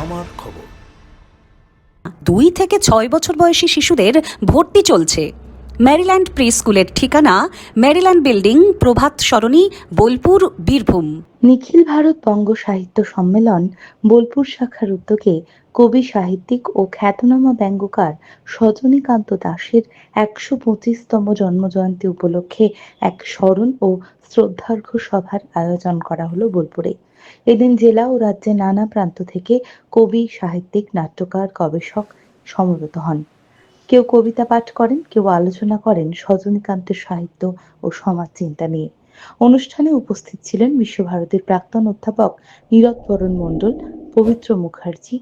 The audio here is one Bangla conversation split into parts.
আমার খবর। দুই থেকে ছয় বছর বয়সী শিশুদের ভর্তি চলছে। ম্যারিল্যান্ড প্রি স্কুলের ঠিকানা ম্যারিল্যান্ড বিল্ডিং প্রভাত সরণি বোলপুর বীরভূম। নিখিল ভারত বঙ্গ সাহিত্য সম্মেলন বোলপুর শাখার উদ্যোগে কবি সাহিত্যিক ও খ্যাতনামা ব্যঙ্গকার সজনীকান্ত দাসের একশো পঁচিশতম জন্মজয়ন্তী উপলক্ষে এক স্মরণ ও শ্রদ্ধার্ঘ সভার আয়োজন করা হলো বোলপুরে। এদিন জেলা ও রাজ্যের নানা প্রান্ত থেকে কবি, সাহিত্যিক, নাট্যকার, গবেষক সমবেত হন। কেউ কবিতা পাঠ করেন, কেউ আলোচনা করেন সজনীকান্তের সাহিত্য ও সমাজ চিন্তা নিয়ে। অনুষ্ঠানে উপস্থিত ছিলেন বিশ্বভারতীর প্রাক্তন অধ্যাপক নীরদ বরণ মণ্ডল, পবিত্র মুখার্জি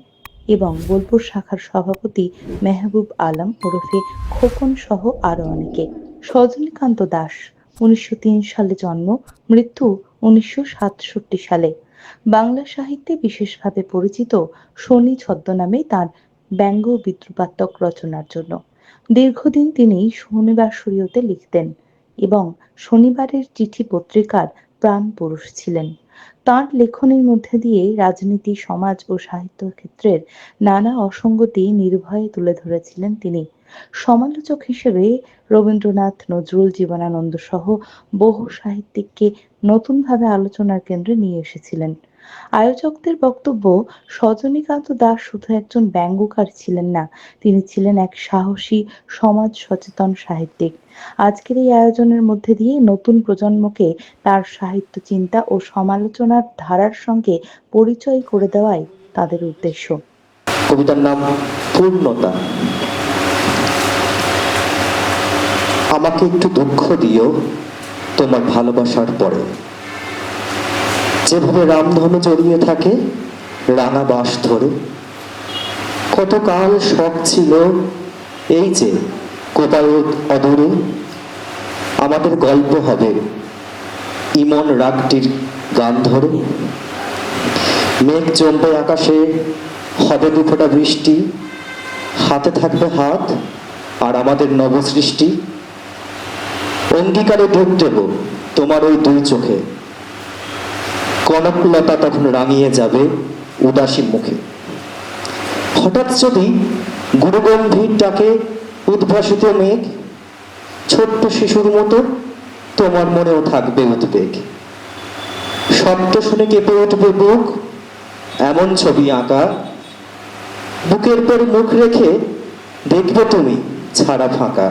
এবং বোলপুর শাখার সভাপতি মেহবুব আলম ওরফে খোকন সহ আরও অনেকে। সজনীকান্ত দাস, উনিশশো তিন সালে জন্ম, মৃত্যু উনিশশো সাতষট্টি সালে। বাংলা সাহিত্যে বিশেষভাবে পরিচিত শনি ছদ্মনামে তার ব্যঙ্গ বিদ্রুপাত্মক রচনার জন্য। দীর্ঘদিন তিনি শনিবার শরীয়তে লিখতেন এবং শনিবারের চিঠি পত্রিকার প্রাণ পুরুষ ছিলেন। তার লেখনের মধ্যে দিয়ে রাজনীতি, সমাজ ও সাহিত্য ক্ষেত্রের নানা অসঙ্গতি নির্ভয়ে তুলে ধরেছিলেন তিনি। সমালোচক হিসেবে রবীন্দ্রনাথ, নজরুল জীবনানন্দ সহ বহু সাহিত্যিককে নতুনভাবে আলোচনার কেন্দ্রে নিয়ে এসেছিলেন। আয়োজকদের বক্তব্য, সজনীকান্ত দাস শুধু একজন ব্যঙ্গকার ছিলেন না, তিনি ছিলেন এক সাহসী, সমাজ সচেতন সাহিত্যিক। আজকের এই আয়োজনের মধ্যে দিয়ে নতুন প্রজন্মকে তার সাহিত্য চিন্তা ও সমালোচনার ধারার সঙ্গে পরিচয় করে দেওয়াই তাদের উদ্দেশ্য। কবিতার নাম পূর্ণতা। আমাকে একটু দুঃখ দিও তোমার ভালোবাসার পরে। যেভাবে রামধনু জড়িয়ে থাকে, রাঙা বাস ধরে। কতকাল শখ ছিল এই যে কোপায়ত অদূরে। আমাদের গল্প হবে ইমন রাগটির গান ধরে। মেঘ জমবে আকাশে, হবে দুফোটা বৃষ্টি। হাতে থাকবে হাত আর আমাদের নবসৃষ্টি। অঙ্গীকারে ঢোক দেব তোমার ওই দুই চোখে। কনকলতা তখন রাঙিয়ে যাবে উদাসী মুখে। হঠাৎ যদি গুরুগম্ভীর ডাকে, উদ্ভাসিত মেঘ, ছোট্ট শিশুর মতো তোমার মনেও থাকবে উদ্বেগ। শব্দ শুনে কেঁপে উঠবে বুক, এমন ছবি আঁকা। বুকের পর মুখ রেখে দেখবে তুমি ছাড়া ফাঁকা।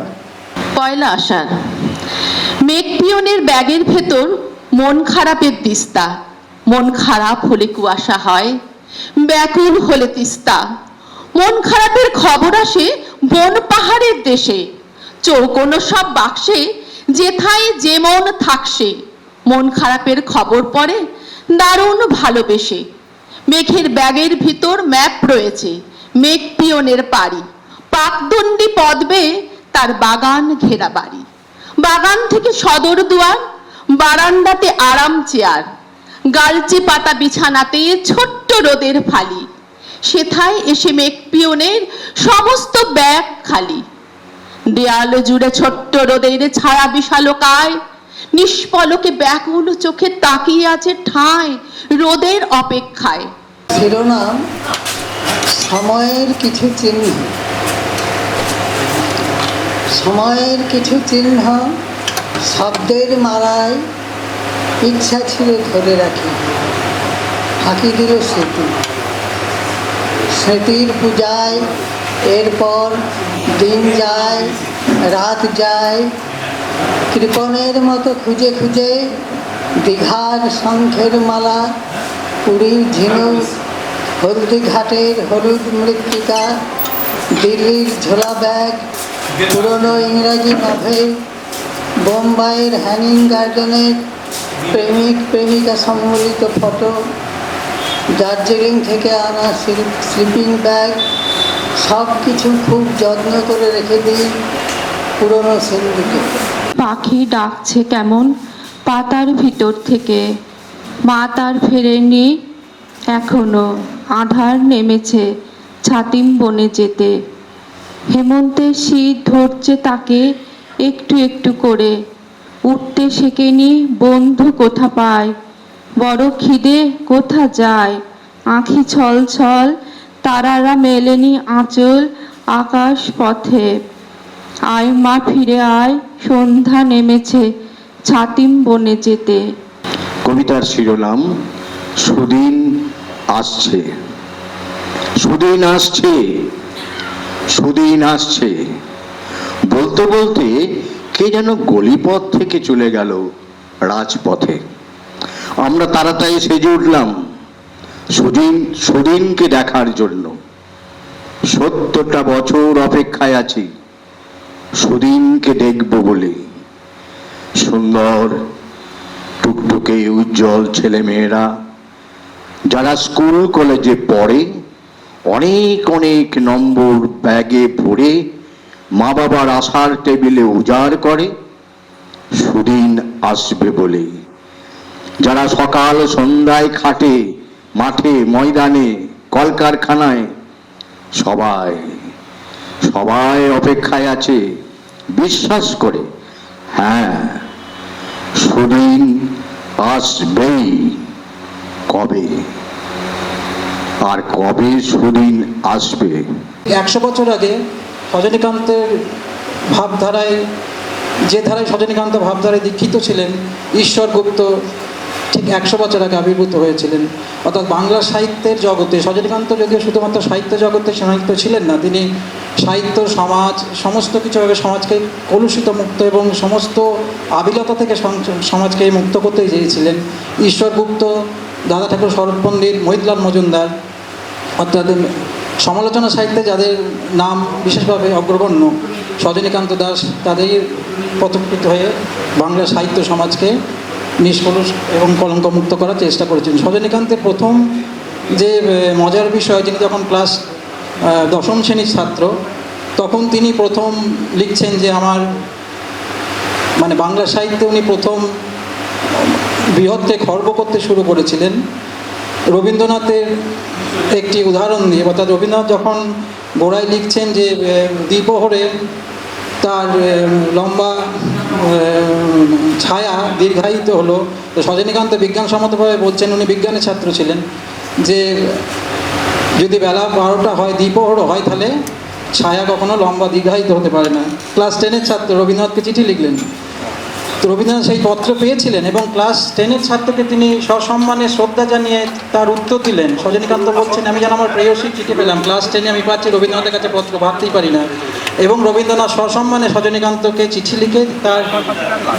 পয়লা আষাঢ়। মেঘ পিয়নের ব্যাগের ভেতর মন খারাপের তিস্তা। মন খারাপ হলে কুয়াশা হয়, ব্যাকুল হলে তিস্তা। মন খারাপের খবর আসে বন পাহাড়ের দেশে। চৌকোনো সব বাক্সে, যেথায় যে মন থাকসে। মন খারাপের খবর পড়ে, দারুণ ভালোবেসে। মেঘের ব্যাগের ভিতর ম্যাপ রয়েছে মেঘ পিয়নের পাড়ি। পাকদণ্ডী পদবে তার বাগান ঘেরা বাড়ি। বাগান থেকে সদর দুয়ার, বারান্দাতে আরাম চেয়ার, গালচে পাতা বিছানাতে ছোট্ট রোদের ফালি, সেথায় এসে মেঘ সমস্ত ব্যাগ খালি। দেয়াল জুড়ে ছোট্ট রোদের ছায়া বিশালকায় নিষ্পলকে ব্যাকুল চোখে তাকিয়ে আছে ঠাঁই রোদের অপেক্ষায়। শিরোনাম, সময়ের কিছু চিহ্ন। সময়ের কিছু চিহ্ন, শব্দের মালায় ইচ্ছা ছিল ধরে রাখি। ফাঁকি দিল সেতু। স্মৃতির পূজায়, এরপর দিন যায়, রাত যায়। কৃপণের মতো খুঁজে খুঁজে দীঘার শঙ্খের মালা পুরীর ঝিনুক হলদি ঘাটের হলুদ মৃত্তিকা, দিল্লির ঝোলা ব্যাগ পুরনো ইংরাজি নভেল বোম্বাইয়ের হ্যানিং গার্ডেনের প্রেমিক প্রেমিকা সম্বলিত ফটো, দার্জিলিং থেকে আনা স্লিপিং ব্যাগ সব কিছু খুব যত্ন করে রেখে দিই পুরনো সিন্ধুকে পাখি ডাকছে কেমন? পাতার ভিতর থেকে মা তার ফেরেনি, এখনও আধার নেমেছে ছাতিম বনে যেতে। হেমন্তের শীত ধরছে তাকে একটু একটু করে। উঠতে শেখেনি বন্ধু কোথা পায়, বড় খিদে কোথা যায়। আঁখি ছল ছল, তারারা মেলেনি আঁচল আকাশ পথে। আয় মা ফিরে আয়, সন্ধ্যা নেমেছে ছাতিম বনে যেতে। কবিতার শিরোনাম, সুদিন আসছে। সুদিন আসছে। সুদিন আসছে। বলতে বলতে কে যেন গলিপথ থেকে চলে গেল রাজপথে। আমরা তাড়াতাড়ি সেজে উঠলাম সুদিন, সুদিনকে দেখার জন্য। সত্তরটা বছর অপেক্ষায় আছি, সুদিনকে দেখব বলে। সুন্দর, টুকটুকে উজ্জ্বল ছেলেমেয়েরা যারা স্কুল কলেজে পড়ে অনেক অনেক নম্বর ব্যাগে ভরে মা বাবার আশার টেবিলে উজাড় করে, সুদিন আসবে বলে। যারা সকাল সন্ধ্যায় খাটে, মাঠে, ময়দানে, কলকারখানায়, সবাই সবাই অপেক্ষায় আছে, বিশ্বাস করে হ্যাঁ সুদিন আসবেই কবে? আর কবে সুদিন আসবে? একশো বছর আগে রজনীকান্তের ভাবধারায়, যে ধারায় রজনীকান্ত ভাবধারায় দীক্ষিত ছিলেন ঈশ্বর গুপ্ত ঠিক একশো বছর আগে আবির্ভূত হয়েছিলেন। অর্থাৎ বাংলা সাহিত্যের জগতে রজনীকান্ত যদিও শুধুমাত্র সাহিত্য জগতে সীমায়িত ছিলেন না, তিনি সাহিত্য, সমাজ, সমস্ত কিছুভাবে সমাজকে কলুষিত মুক্ত এবং সমস্ত আবিলতা থেকে সমাজকে মুক্ত করতেই চেয়েছিলেন। ঈশ্বর গুপ্ত দাদা ঠাকুর শরৎ পণ্ডিত মহিতলাল মজুমদার অর্থাৎ সমালোচনা সাহিত্যে যাদের নাম বিশেষভাবে অগ্রগণ্য, সজনীকান্ত দাস তাদের পথকৃত হয়ে বাংলা সাহিত্য সমাজকে নিষ্কলুষ এবং কলঙ্কমুক্ত করার চেষ্টা করেছেন। সজনীকান্তের প্রথম যে মজার বিষয়, যিনি যখন ক্লাস দশম শ্রেণির ছাত্র, তখন তিনি প্রথম লিখছেন যে, আমার মানে বাংলা সাহিত্যে উনি প্রথম বৃহত্তে খর্ব করতে শুরু করেছিলেন। রবীন্দ্রনাথের একটি উদাহরণ নিয়ে, অর্থাৎ রবীন্দ্রনাথ যখন গোড়ায় লিখছেন যে দ্বিপ্রহরে তার লম্বা ছায়া দীর্ঘায়িত হলো, তো সজনীকান্ত বিজ্ঞানসম্মতভাবে বলছেন, উনি বিজ্ঞানের ছাত্র ছিলেন, যে যদি বেলা বারোটা হয় দ্বিপ্রহরও হয়, তাহলে ছায়া কখনো লম্বা দীর্ঘায়িত হতে পারে না। ক্লাস টেনের ছাত্র রবীন্দ্রনাথকে চিঠি লিখলেন। তো রবীন্দ্রনাথ সেই পত্র পেয়েছিলেন এবং ক্লাস টেনের ছাত্রকে তিনি সসম্মানে শ্রদ্ধা জানিয়ে তার উত্তর দিলেন। সজনীকান্ত বলছেন, আমি যেন আমার প্রেয়সী চিঠি পেলাম। ক্লাস টেনে আমি পাচ্ছি রবীন্দ্রনাথের কাছে পত্র, ভাবতেই পারি না। এবং রবীন্দ্রনাথ সসম্মানে সজনীকান্তকে চিঠি লিখে তার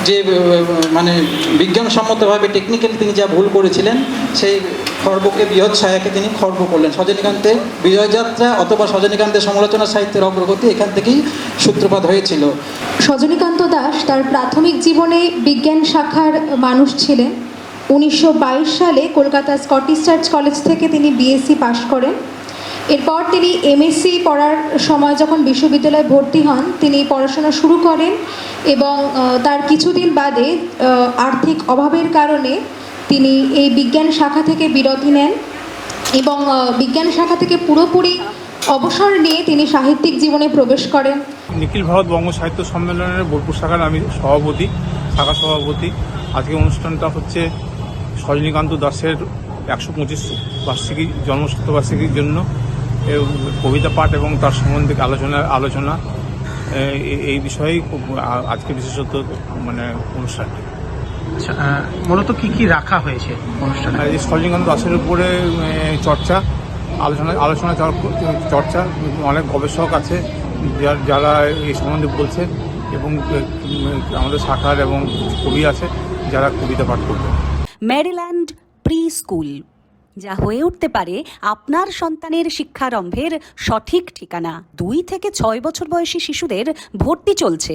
যে মানে বিজ্ঞানসম্মতভাবে টেকনিক্যালি তিনি যা ভুল করেছিলেন, সেই খর্বকে বৃহৎ ছায়াকে তিনি খর্ব করলেন। সজনীকান্তের বিজয়যাত্রা অথবা সজনীকান্তের সমালোচনা সাহিত্যের অগ্রগতি এখান থেকেই সূত্রপাত হয়েছিল। সজনীকান্ত দাস তার প্রাথমিক জীবনে বিজ্ঞান শাখার মানুষ ছিলেন। উনিশশো বাইশ সালে কলকাতা স্কটিশ চার্চ কলেজ থেকে তিনি বিএসসি পাশ করেন। এরপর তিনি এমএসসি পড়ার সময় যখন বিশ্ববিদ্যালয়ে ভর্তি হন, তিনি পড়াশোনা শুরু করেন এবং তার কিছুদিন বাদে আর্থিক অভাবের কারণে তিনি এই বিজ্ঞান শাখা থেকে বিরতি নেন এবং বিজ্ঞান শাখা থেকে পুরোপুরি অবসর নিয়ে তিনি সাহিত্যিক জীবনে প্রবেশ করেন। নিখিল ভারত বঙ্গ সাহিত্য সম্মেলনের বোলপুর শাখার আমি সভাপতি, শাখা সভাপতি। আজকে অনুষ্ঠানটা হচ্ছে সজনীকান্ত দাসের একশো পঁচিশ বার্ষিকী, জন্মশতবার্ষিকীর জন্য। কবিতা পাঠ এবং তার সম্বন্ধে আলোচনা আলোচনা এই- বিষয়েই আজকে বিশেষত মানে অনুষ্ঠানটি। আচ্ছা মূলত কি কি রাখা হয়েছে অনুষ্ঠানে? আর দাসের উপরে চর্চা আলোচনা আলোচনা চর্চা অনেক গবেষক আছে যারা এই সম্বন্ধে বলছে এবং আমাদের শাখার এবং কবি আছে যারা কবিতা পাঠ করবে ম্যারিল্যান্ড প্রি স্কুল যা হয়ে উঠতে পারে আপনার সন্তানের শিক্ষারম্ভের সঠিক ঠিকানা। দুই থেকে ছয় বছর বয়সী শিশুদের ভর্তি চলছে।